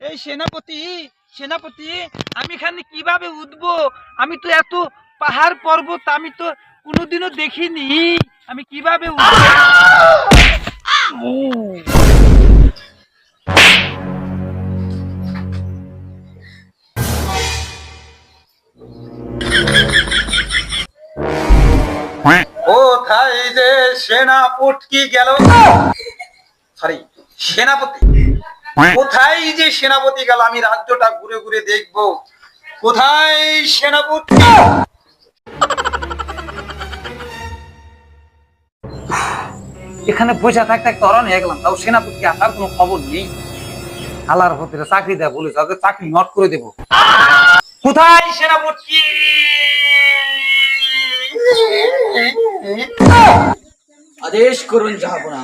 এই সেনাপতি সেনাপতি আমি এখানে কীভাবে উঠবো? আমি তো এত পাহাড় পর্বত আমি তো কোনোদিনও দেখিনি। আমি কীভাবে উঠবো? কোথায় যে সেনাপতি গেল? সরি সেনাপতি। কোথায় যে সেনাপতি গেল? আমি রাজ্যটা ঘুরে ঘুরে দেখব। কোথায় সেনাপতি? এখানে পয়সা থাকতে থাকতে হরণ হয়ে গেলাম। তাও সেনাপতিকে আসার কোনো খবর নেই। আল্লাহর হতে চাকরি দেয় বলেছে ওকে চাকরি নট করে দেবো। কোথায় সেনাপতি? আদেশ করুন জাহাপনা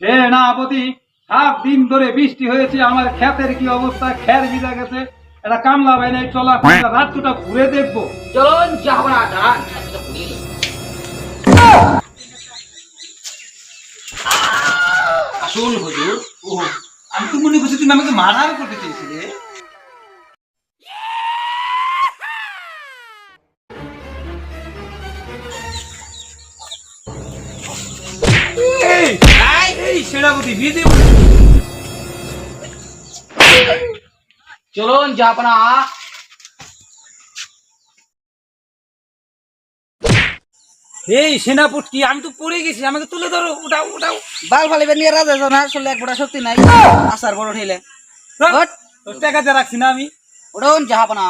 সেনাপতি সাত দিন ধরে বৃষ্টি হয়েছে আমার ক্ষেতের কি অবস্থা? খের ভিজা গেছে এটা কামলা ভাই নাই চলা রাজ্যটা ঘুরে দেখব। চলুন দাঁড়ান আসুন হুজুর ও আমি তো মনে করছি তুমি আমাকে মারার করতে এই সেনাপতি বিদে চলুন এই সেনাপতি আমি তো পড়ে গেছি আমাকে তুলে ধরো উঠাও উঠাও। বাল ফালিবে নিয়ে রাজা জন আসলে এক বড় শক্তি নাই। আসার বড় ঠেলে। টাকাতে রাখছি না আমি। ওঠুন জাহাপনা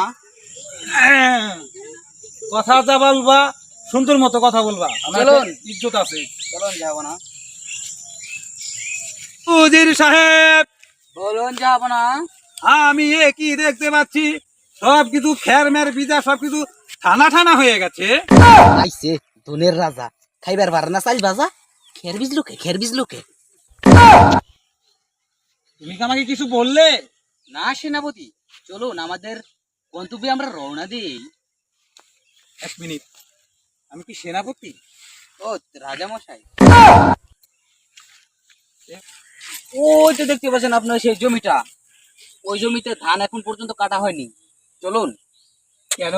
কথা যা বলবা সুন্দর মতো কথা বলবা। চলুন। ইজ্জত আছে। চলুন উজির সাহেব। বলুন জাহাপনা আমি এ কি দেখতে পাচ্ছি? সব কিছু খের মের বিজা সব কিছু ঠানা ঠানা হয়ে গেছে। আইছে দুনের রাজা। খাইবার পারে না চাল বাজা খের বিজ লোকে খের বিজ লোকে তুমি কি আমাকে কিছু বললে? না সেনাপতি। চলুন আমাদের গন্তব্যে আমরা রওনা দিই। এক মিনিট। আমি কি সেনাপতি? ও রাজা মশাই ওই তো দেখতে পাচ্ছেন আপনার সেই জমিটা। ওই জমিতে ধান এখন পর্যন্ত কাটা হয়নি। চলুন। কেন?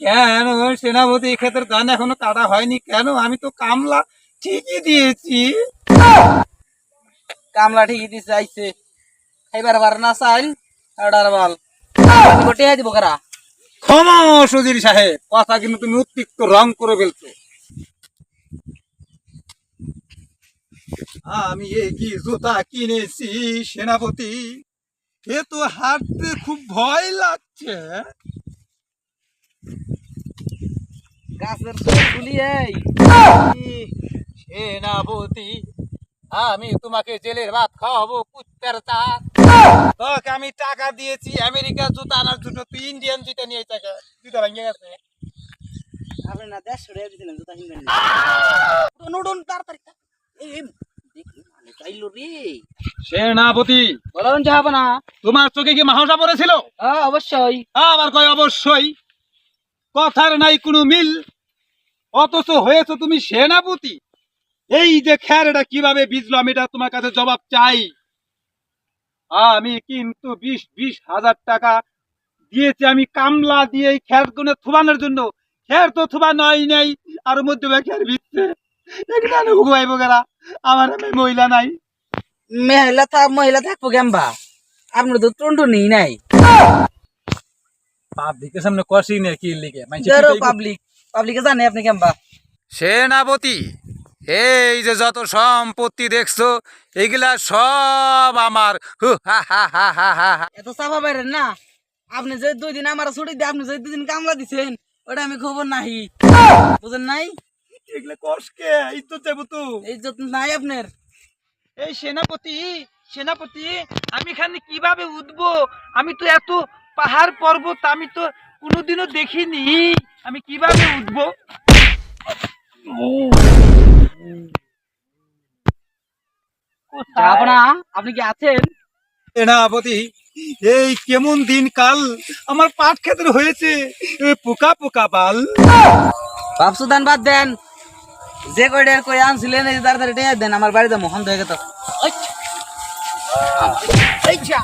কেন? সেনাপতি ক্ষেত্রে ধান এখনও কাটা হয়নি কেন? আমি তো কামলা ঠিকই দিয়েছি। কামলা ঠিকই দিছে আইছে। খাইবার পারে না চাইল বাল। গোটে দিব কারা? ক্ষমা সুধীর সাহেব কথা কিন্তু তুমি উত্তিক্ত রং করে ফেলছো। আমি এই কি জুতা কিনেছি সেনাপতি। এ তো হাঁটতে খুব ভয় লাগছে। গাছের তুলি এই। সেনাপতি আমি তোমাকে জেলের ভাত খাওয়াবো কুত্তার চাষ তোকে আমি টাকা দিয়েছি আমেরিকা জুতা আনার জন্য। তুই ইন্ডিয়ান জুতা নিয়ে টাকা জুতা ভেঙে গেছে। আপনি না দেশ ছড়িয়ে দিছিলেন জুতা কিনবেন উঠুন উঠুন তাড়াতাড়ি সেনাপতি। বলুন না তোমার চোখে কি মাহসা পড়েছিল? হ্যাঁ অবশ্যই। আবার কয় অবশ্যই? কথার নাই কোনো মিল। অথচ হয়েছে তুমি সেনাপতি। এই যে কীভাবে বিজলো আমি এটা তোমার কাছে জবাব চাই। আমি কিন্তু বিশ বিশ হাজার টাকা দিয়েছি আমি কামলা দিয়ে এই খ্যার গুনে থুবানোর জন্য। খ্যার তো থুবা নয় নেই আর মধ্যে খ্যার বিচ্ছে এখানে হুবাই বগেরা আমার মহিলা নাই। মহিলা থাক মহিলা থাকব কেমবা আপনার তো টন্টু নেই নাই। পাবলিকের সামনে কষি নে কি লিখে পাবলিক পাবলিকে জানে আপনি কেমবা সেনাপতি এই যে যত সম্পত্তি দেখছ এগুলা সব আমার। হু হা হা হা হা হা হা। এত চাপা বাইরেন না। আপনি যে দুই দিন আমার ছুটি দিয়ে আপনি যে দুই দিন কামলা দিছেন ওটা আমি খবর নাহি। বুঝেন নাই? এগুলো কষকে ইজ্জত যাব তো। যত্ন নাই আপনার। এই সেনাপতি সেনাপতি আমি এখানে কীভাবে উঠবো? আমি তো এত পাহাড় পর্বত আমি তো কোনোদিনও দেখিনি। আমি কীভাবে উঠবো? আপনি কি আছেন? সেনাপতি এই কেমন দিন কাল? আমার পাট ক্ষেত্রে হয়েছে পোকা পোকা বাল। ভাবছু দেন বাদ দেন যে কয়টা কই আনছিলেন এই তাড়াতাড়ি টেনে দেন আমার বাড়িতে মোহন হয়ে গেত আচ্ছা!